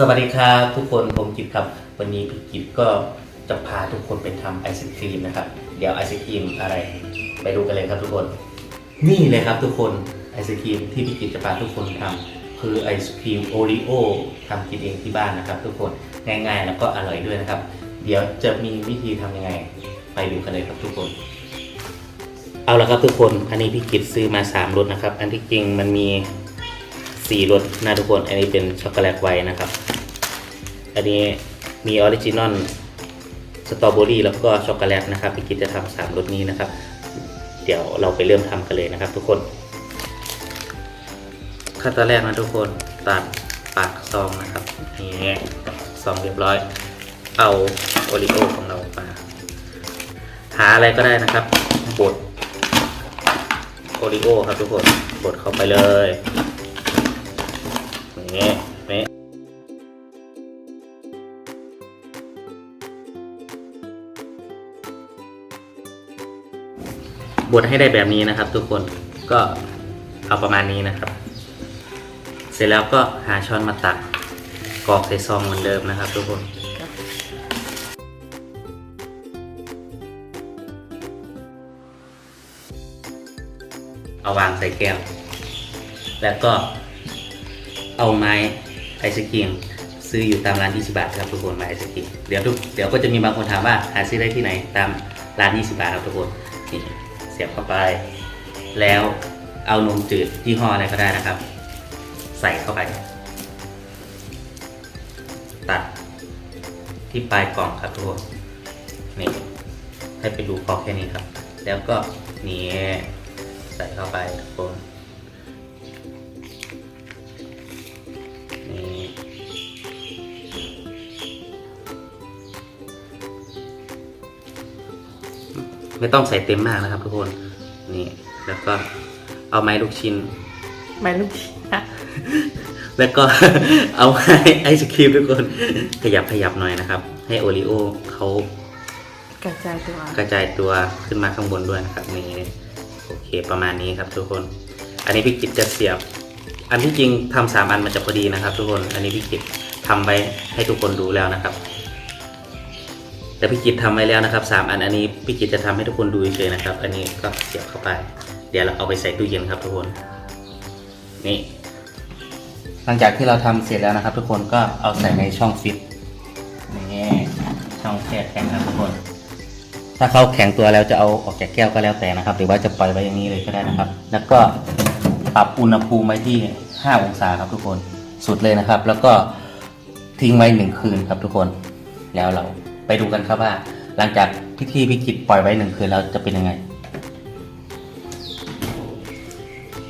สวัสดีครับทุกคนผมกิตครับ วันนี้พี่กิตก็จะพาทุกคนไปทำไอศครีมนะครับ เดี๋ยวไอศครีมอะไรไปดูกันเลยครับทุกคน นี่เลยครับทุกคนไอศครีมที่พี่กิตจะพาทุกคนทำคือไอศครีมโอริโอทำกินเองที่บ้านนะครับทุกคนง่ายๆ แล้วก็อร่อยด้วยนะครับ เดี๋ยวจะมีวิธีทำยังไงไปดูกันเลยครับทุกคน เอาละครับทุกคนอันนี้พี่กิตซื้อมา3รสนะครับ อันที่จริงมันมีสี่รสนะทุกคน อันนี้เป็นช็อกโกแลตไวท์นะครับ อันนี้มีออริจินอลสตรอเบอรี่แล้วก็ช็อกโกแลตนะครับพี่กิจจะทำสามรสนี้นะครับ เดี๋ยวเราไปเริ่มทำกันเลยนะครับ ทุกคนขั้นตอนแรกนะทุกคนตัดปากซองนะครับนี่ซองเรียบร้อย เอาโอริโอของเรามาหาอะไรก็ได้นะครับบดโอริโอครับทุกคนบดเข้าไปเลยนี่นี่ บดให้ได้แบบนี้นะครับ ทุกคนก็เอาประมาณนี้นะครับ เสร็จแล้วก็หาช้อนมาตักกรอกใส่ซองเหมือนเดิมนะครับ ทุกคนเอาวางใส่แก้ว แล้วก็เอาไม้ไอศกรีมซื้ออยู่ตามร้าน 20 บาทครับทุกคนไม้ไอศกรีมเดี๋ยวทุกเดี๋ยวก็จะมีบางคนถามว่าหาซื้อได้ที่ไหนตามร้าน 20 บาทครับทุกคนนี่ เสียบเข้าไป แล้วเอานมจืดยี่ห้ออะไรก็ได้นะครับ ใส่เข้าไป ตัดที่ปลายกล่องครับทุกคนนี่ให้เป็นรูพอแค่นี้ครับ แล้วก็นี่ใส่เข้าไปทุกคน ไม่ต้องใส่เต็มมากนะครับ ทุกคนนี่แล้วก็เอาไม้ลูกชิ้น ไม่ลูกชิ้นนะแล้วก็เอาให้ไอศครีมทุกคนขยับขยับหน่อยนะครับ ให้โอริโอเขากระจายตัวกระจายตัวขึ้นมาข้างบนด้วยนะครับนี่โอเคประมาณนี้ครับ ทุกคน อันนี้พี่กิจจะเสียบ อันที่จริงทำสามอันมันจะพอดีนะครับ ทุกคน อันนี้พี่กิจทำไว้ให้ทุกคนดูแล้วนะครับ แต่พี่กิจทำไว้แล้วนะครับสามอันอันนี้พี่กิจจะทำให้ทุกคนดูเฉยๆนะครับ อันนี้ก็เสียบเข้าไป เดี๋ยวเราเอาไปใส่ตู้เย็นครับทุกคน นี่ หลังจากที่เราทำเสร็จแล้วนะครับ ทุกคนก็เอาใส่ในช่องฟิตนี่ช่องแช่แข็งครับทุกคน ถ้าเขาแข็งตัวแล้วจะเอาออกจากแก้วก็แล้วแต่นะครับ หรือว่าจะปล่อยไว้อย่างนี้เลยก็ได้นะครับ แล้วก็ปรับอุณหภูมิไว้ที่ 5 องศาครับทุกคนสุดเลยนะครับ แล้วก็ทิ้งไว้หนึ่งคืนครับทุกคน แล้วเรา ไปดูกันครับว่า หลังจากพิธีพิกิจปล่อยไว้หนึ่งคืนแล้วจะเป็นยังไง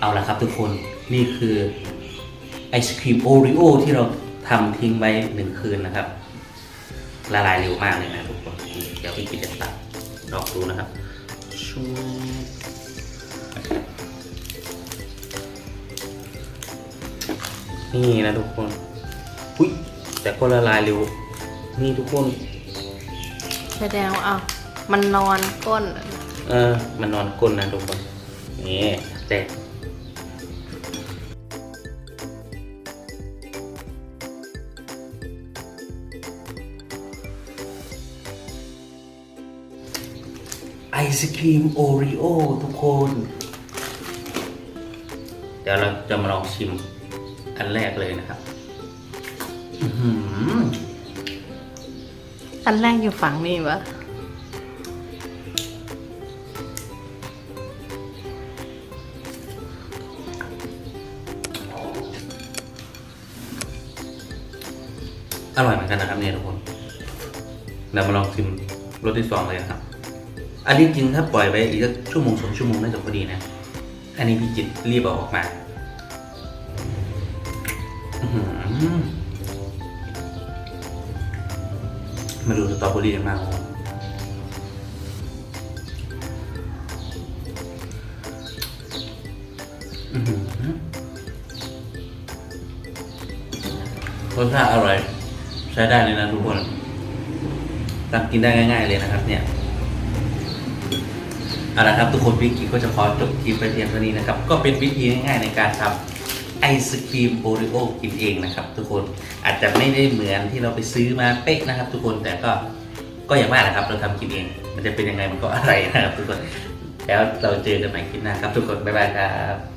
เอาละครับทุกคนนี่คือไอศครีมโอริโอที่เราทำทิ้งไว้หนึ่งคืนนะครับ ละลายเร็วมากเลยนะทุกคนเดี๋ยวพี่กิจจะตัดลองดูนะครับชูนี่นะทุกคนอุ้ยแต่ก็ละลายเร็วนี่ทุกคน แสดงว่าอ้าวมันนอนก้น เออ มันนอนก้นนะทุกคนนี่แต่ไอศครีมโอริโอทุกคน เดี๋ยวเราจะมาลองชิมอันแรกเลยนะครับ อื้อหือ อันแรกอยู่ฝั่งนี้วะอร่อยเหมือนกันนะครับเนี่ยทุกคนเรามาลองชิมรสที่สองเลยครับ อันนี้จริงถ้าปล่อยไปอีกสักชั่วโมงสองชั่วโมงน่าจะพอดีนะ อันนี้พี่จิตรีบเอาออกมา อื มาดูสตรอเบอรี่กันมากครับรสชาติอร่อย ใช้ได้เลยนะทุกคนทำกินได้ง่าย ๆ เลยนะครับ เนี่ยเอาละครับทุกคนวิกิก็จะขอจบคลิปไปเพียงเท่านี้นะครับ ก็เป็นวิธีง่ายๆในการทำ ไอศครีมโอริโอกินเองนะครับทุกคนอาจจะไม่ได้เหมือนที่เราไปซื้อมาเป๊ะนะครับ ทุกคนแต่ก็ก็อย่างว่าแหละครับ เราทำกินเอง มันจะเป็นยังไงมันก็อะไรนะครับ ทุกคนแล้วเราเจอกันใหม่คลิปหน้าครับ ทุกคนบ๊ายบายครับ